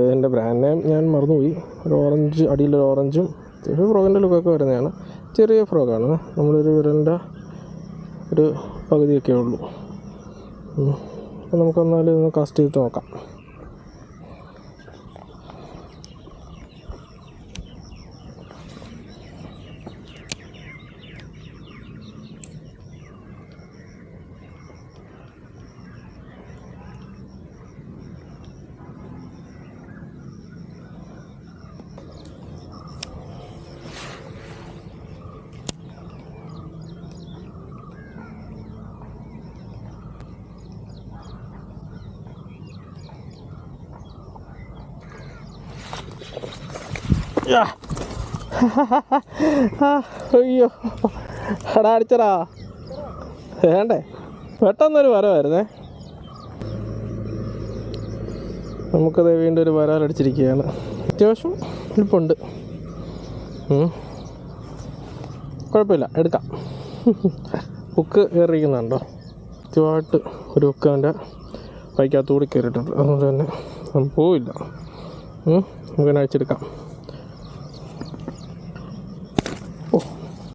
എന്റെ brand name ഞാൻ മറന്നുപോയി. ഒരു ഓറഞ്ച് അടിയിലൊരു ഓറഞ്ചും ചെറിയ ഫ്രോഗിന്റെ ലുക്കൊക്കെ വരുന്നതാണ്. ചെറിയ ഫ്രോഗാണ് നമ്മളൊരു വിരലിന്റെ ഒരു പകുതിയൊക്കെ ഉള്ളൂ. ഉം. അപ്പോൾ നമുക്ക് ഇതൊന്ന് ഒന്ന് കാസ്റ്റ് ചെയ്തിട്ട് നോക്കാം. അയ്യോ. എടാ അടിച്ചടാ. വേണ്ടേ? പെട്ടെന്നൊരു വരവായിരുന്നേ. നമുക്കത് വീണ്ടും ഒരു വരാലടിച്ചിരിക്കുകയാണ് അത്യാവശ്യം ഇരിപ്പുണ്ട്. കുഴപ്പമില്ല എടുക്കാം. ഹുക്ക് കയറിയിരിക്കുന്നുണ്ടോ? കൃത്യമായിട്ട് ഒരു ഹുക്ക് അവന്റെ വൈക്കകത്തുകൂടി കയറിയിട്ടുണ്ട്. അതുകൊണ്ട് തന്നെ പോവില്ല. നമുക്കതിനെ അഴിച്ചെടുക്കാം.